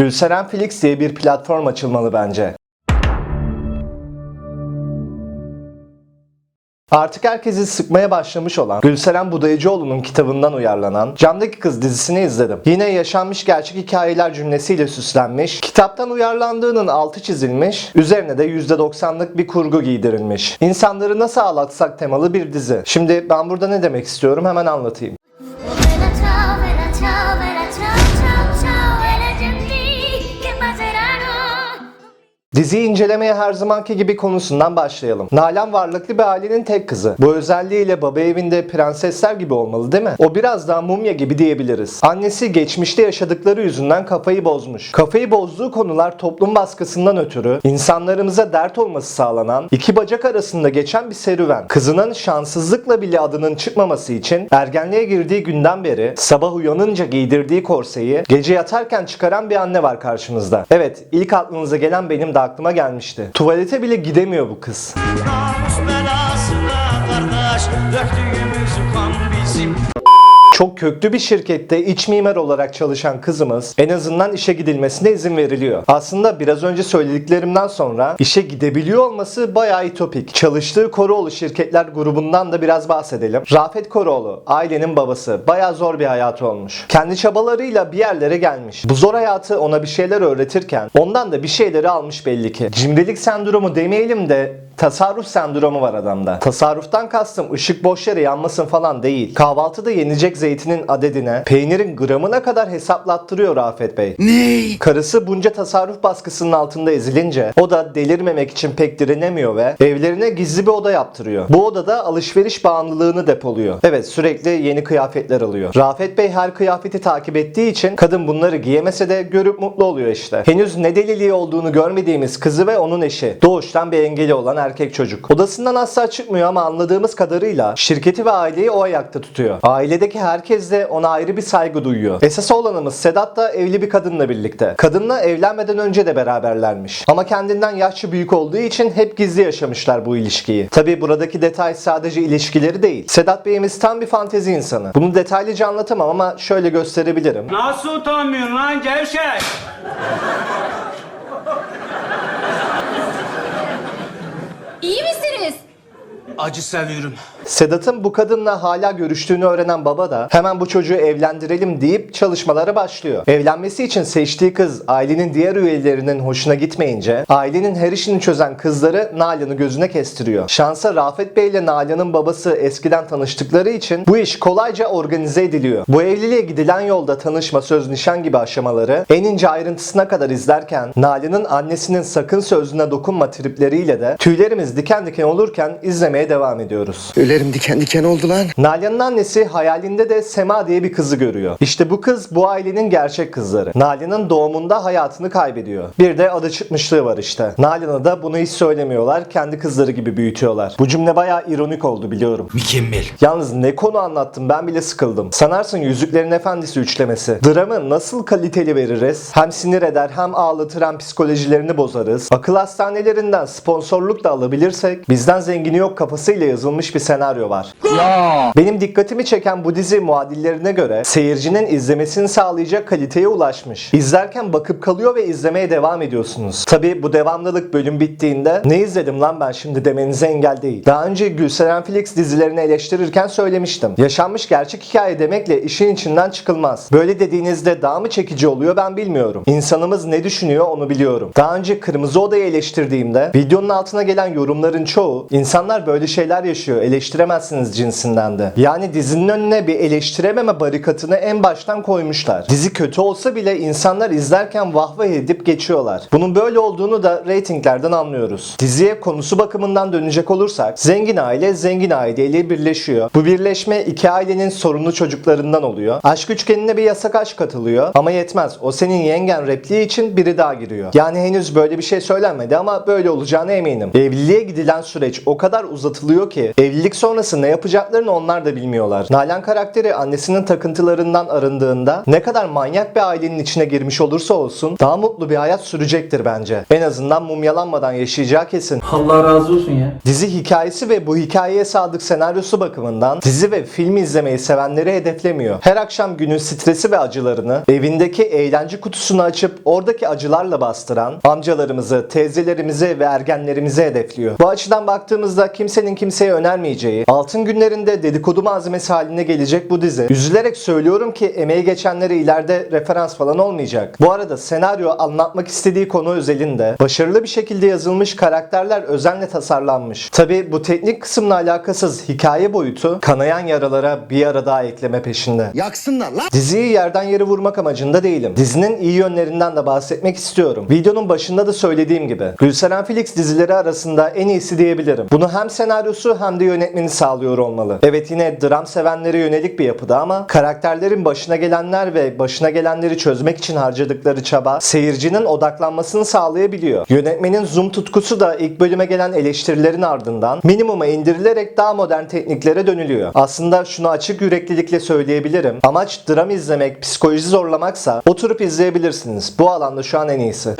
Gülseren Flix diye bir platform açılmalı bence. Artık herkesi sıkmaya başlamış olan Gülseren Budayıcıoğlu'nun kitabından uyarlanan Camdaki Kız dizisini izledim. Yine yaşanmış gerçek hikayeler cümlesiyle süslenmiş, kitaptan uyarlandığının altı çizilmiş, üzerine de %90'lık bir kurgu giydirilmiş. İnsanları nasıl ağlatsak temalı bir dizi. Şimdi ben burada ne demek istiyorum hemen anlatayım. Diziyi incelemeye her zamanki gibi konusundan başlayalım. Nalan varlıklı bir ailenin tek kızı. Bu özelliğiyle baba evinde prensesler gibi olmalı değil mi? O biraz daha mumya gibi diyebiliriz. Annesi geçmişte yaşadıkları yüzünden kafayı bozmuş. Kafayı bozduğu konular toplum baskısından ötürü insanlarımıza dert olması sağlanan iki bacak arasında geçen bir serüven. Kızının şanssızlıkla bile adının çıkmaması için ergenliğe girdiği günden beri sabah uyanınca giydirdiği korseyi gece yatarken çıkaran bir anne var karşımızda. Evet ilk aklınıza gelen benim aklıma gelmişti. Tuvalete bile gidemiyor bu kız. Namus belasına kardeş Döktüğümüz kan bizim Çok köklü bir şirkette iç mimar olarak çalışan kızımız en azından işe gidilmesine izin veriliyor. Aslında biraz önce söylediklerimden sonra işe gidebiliyor olması bayağı ütopik. Çalıştığı Koroğlu şirketler grubundan da biraz bahsedelim. Rafet Koroğlu ailenin babası. Bayağı zor bir hayatı olmuş. Kendi çabalarıyla bir yerlere gelmiş. Bu zor hayatı ona bir şeyler öğretirken ondan da bir şeyleri almış belli ki. Cimrilik sendromu demeyelim de Tasarruf sendromu var adamda. Tasarruftan kastım ışık boş yere yanmasın falan değil. Kahvaltıda yenecek zeytinin adedine, peynirin gramına kadar hesaplattırıyor Rafet Bey. Ne? Karısı bunca tasarruf baskısının altında ezilince o da delirmemek için pek direnemiyor ve evlerine gizli bir oda yaptırıyor. Bu odada alışveriş bağımlılığını depoluyor. Evet sürekli yeni kıyafetler alıyor. Rafet Bey her kıyafeti takip ettiği için kadın bunları giyemese de görüp mutlu oluyor işte. Henüz ne deliliği olduğunu görmediğimiz kızı ve onun eşi. Doğuştan bir engeli olan erkek çocuk. Odasından asla çıkmıyor ama anladığımız kadarıyla şirketi ve aileyi o ayakta tutuyor. Ailedeki herkes de ona ayrı bir saygı duyuyor. Esas olanımız Sedat da evli bir kadınla birlikte. Kadınla evlenmeden önce de beraberlermiş. Ama kendinden yaşça büyük olduğu için hep gizli yaşamışlar bu ilişkiyi. Tabi buradaki detay sadece ilişkileri değil. Sedat Bey'imiz tam bir fantezi insanı. Bunu detaylıca anlatamam ama şöyle gösterebilirim. Nasıl utanmıyorsun lan gevşek? İyi misiniz? Acı seviyorum. Sedat'ın bu kadınla hala görüştüğünü öğrenen baba da hemen bu çocuğu evlendirelim deyip çalışmalara başlıyor. Evlenmesi için seçtiği kız ailenin diğer üyelerinin hoşuna gitmeyince ailenin her işini çözen kızları Nalan'ı gözüne kestiriyor. Şansa Rafet Bey ile Nalan'ın babası eskiden tanıştıkları için bu iş kolayca organize ediliyor. Bu evliliğe gidilen yolda tanışma, söz, nişan gibi aşamaları en ince ayrıntısına kadar izlerken Nalan'ın annesinin sakın sözüne dokunma tripleriyle de tüylerimiz diken diken olurken izlemeye devam ediyoruz. Tüylerim diken diken oldu lan. Nalan'ın annesi hayalinde de Sema diye bir kızı görüyor. İşte bu kız bu ailenin gerçek kızları. Nalan'ın doğumunda hayatını kaybediyor. Bir de adı çıkmışlığı var işte. Nalan'a da bunu hiç söylemiyorlar. Kendi kızları gibi büyütüyorlar. Bu cümle bayağı ironik oldu biliyorum. Mükemmel Yalnız ne konu anlattım ben bile sıkıldım. Sanarsın Yüzüklerin Efendisi üçlemesi. Dramı nasıl kaliteli veririz? Hem sinir eder hem ağlatır hem psikolojilerini bozarız. Akıl hastanelerinden sponsorluk da alabilirsek bizden zengini yok kafasıyla yazılmış bir senaryo var. Benim dikkatimi çeken bu dizi muadillerine göre seyircinin izlemesini sağlayacak kaliteye ulaşmış. İzlerken bakıp kalıyor ve izlemeye devam ediyorsunuz. Tabi bu devamlılık bölüm bittiğinde ne izledim lan ben şimdi demenize engel değil. Daha önce Gülseren Flix dizilerini eleştirirken söylemiştim. Yaşanmış gerçek hikaye demekle işin içinden çıkılmaz. Böyle dediğinizde daha mı çekici oluyor ben bilmiyorum. İnsanımız ne düşünüyor onu biliyorum. Daha önce Kırmızı Oda'yı eleştirdiğimde videonun altına gelen yorumların çoğu insanlar böyle şeyler yaşıyor eleştiremezsiniz cinsinden de. Yani dizinin önüne bir eleştirememe barikatını en baştan koymuşlar. Dizi kötü olsa bile insanlar izlerken vah vah edip geçiyorlar. Bunun böyle olduğunu da reytinglerden anlıyoruz. Diziye konusu bakımından dönecek olursak zengin aile zengin aileyle birleşiyor. Bu birleşme iki ailenin sorunlu çocuklarından oluyor. Aşk üçgenine bir yasak aşk katılıyor ama yetmez. O senin yengen repliği için biri daha giriyor. Yani henüz böyle bir şey söylenmedi ama böyle olacağına eminim. Evliliğe gidilen süreç o kadar uzatılıyor ki evlilik sonrası ne yapacaklarını onlar da bilmiyorlar. Nalan karakteri annesinin takıntılarından arındığında ne kadar manyak bir ailenin içine girmiş olursa olsun daha mutlu bir hayat sürecektir bence. En azından mumyalanmadan yaşayacağı kesin. Allah razı olsun ya. Dizi hikayesi ve bu hikayeye sadık senaryosu bakımından dizi ve film izlemeyi sevenleri hedeflemiyor. Her akşam günün stresi ve acılarını evindeki eğlence kutusunu açıp oradaki acılarla bastıran amcalarımızı, teyzelerimizi ve ergenlerimizi hedefliyor. Bu açıdan baktığımızda kimsenin kimseye önermeyeceği, altın günlerinde dedikodu malzemesi haline gelecek bu dizi. Üzülerek söylüyorum ki emeği geçenlere ileride referans falan olmayacak. Bu arada senaryo anlatmak istediği konu özelinde başarılı bir şekilde yazılmış karakterler özenle tasarlanmış. Tabi bu teknik kısımla alakasız hikaye boyutu kanayan yaralara bir ara daha ekleme peşinde. Yaksınlar lan. Diziyi yerden yere vurmak amacında değilim. Dizinin iyi yönlerinden de bahsetmek istiyorum. Videonun başında da söylediğim gibi. Gülseren Felix dizileri arasında en iyisi diyebilirim. Bunu hem senaryosu hem de yönetmeni sağlıyor olmalı. Evet yine dram sevenlere yönelik bir yapıda ama karakterlerin başına gelenler ve başına gelenleri çözmek için harcadıkları çaba seyircinin odaklanmasını sağlayabiliyor. Yönetmenin zoom tutkusu da ilk bölüme gelen eleştirilerin ardından minimuma indirilerek daha modern tekniklere dönülüyor. Aslında şunu açık yüreklilikle söyleyebilirim. Amaç dram izlemek, psikoloji zorlamaksa oturup izleyebilirsiniz. Bu alanda şu an en iyisi.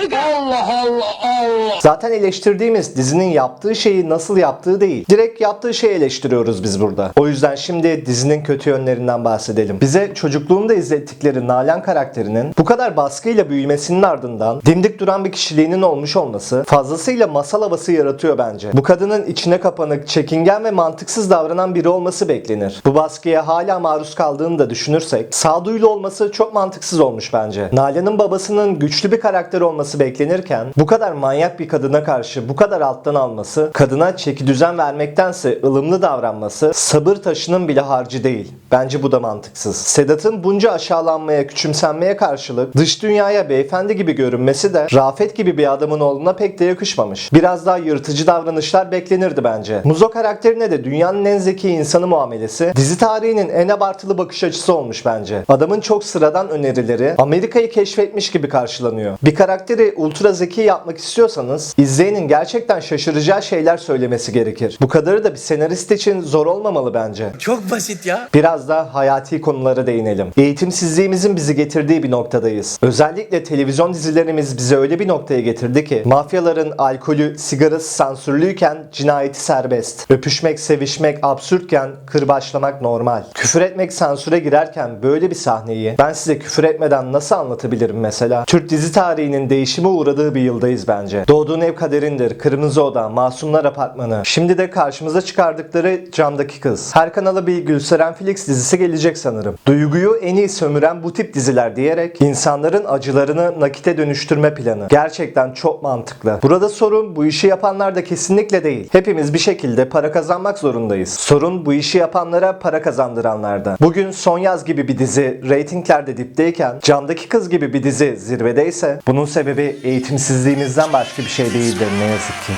Zaten eleştirdiğimiz dizinin yaptığı şeyi nasıl yaptığı değil. Direkt yaptığı şeyi eleştiriyoruz biz burada. O yüzden şimdi dizinin kötü yönlerinden bahsedelim. Bize çocukluğunda izlettikleri Nalan karakterinin bu kadar baskıyla büyümesinin ardından dimdik duran bir kişiliğinin olmuş olması fazlasıyla masal havası yaratıyor bence. Bu kadının içine kapanık, çekingen ve mantıksız davranan biri olması beklenir. Bu baskıya hala maruz kaldığını da düşünürsek sağduyulu olması çok mantıksız olmuş bence. Nalan'ın babasının güçlü bir karakter olması beklenirken bu kadar manyak bir kadına karşı bu kadar alttan alması, kadına çeki düzen vermektense ılımlı davranması sabır taşının bile harcı değil. Bence bu da mantıksız. Sedat'ın bunca aşağılanmaya, küçümsenmeye karşılık dış dünyaya beyefendi gibi görünmesi de Rafet gibi bir adamın oğluna pek de yakışmamış. Biraz daha yırtıcı davranışlar beklenirdi bence. Muzo karakterine de dünyanın en zeki insanı muamelesi dizi tarihinin en abartılı bakış açısı olmuş bence. Adamın çok sıradan önerileri Amerika'yı keşfetmiş gibi karşılanıyor. Bir karakteri ultra zeki yapmak istiyorsanız izleyenin gerçekten şaşıracağı şeyler söylemesi gerekir. Bu kadarı da bir senarist için zor olmamalı bence. Çok basit ya. Biraz da hayati konulara değinelim. Eğitimsizliğimizin bizi getirdiği bir noktadayız. Özellikle televizyon dizilerimiz bizi öyle bir noktaya getirdi ki mafyaların alkolü, sigarası sansürlüyken cinayeti serbest. Öpüşmek, sevişmek absürtken kırbaçlamak normal. Küfür etmek sansüre girerken böyle bir sahneyi ben size küfür etmeden nasıl anlatabilirim mesela? Türk dizi tarihinin değişime uğradığı bir yıldayız bence. Doğduğun ev kaderindir, Kırmızı Oda, Masumlar Apartmanı. Şimdi de karşımıza çıkardıkları Camdaki Kız. Her kanala bir Gülseren Felix dizisi gelecek sanırım. Duyguyu en iyi sömüren bu tip diziler diyerek insanların acılarını nakite dönüştürme planı. Gerçekten çok mantıklı. Burada sorun bu işi yapanlar da kesinlikle değil. Hepimiz bir şekilde para kazanmak zorundayız. Sorun bu işi yapanlara para kazandıranlarda. Bugün Son Yaz gibi bir dizi reytinglerde dipteyken Camdaki Kız gibi bir dizi zirvedeyse bunun sebebi eğitimsizliğimizden başka bir şey değildir ne yazık ki.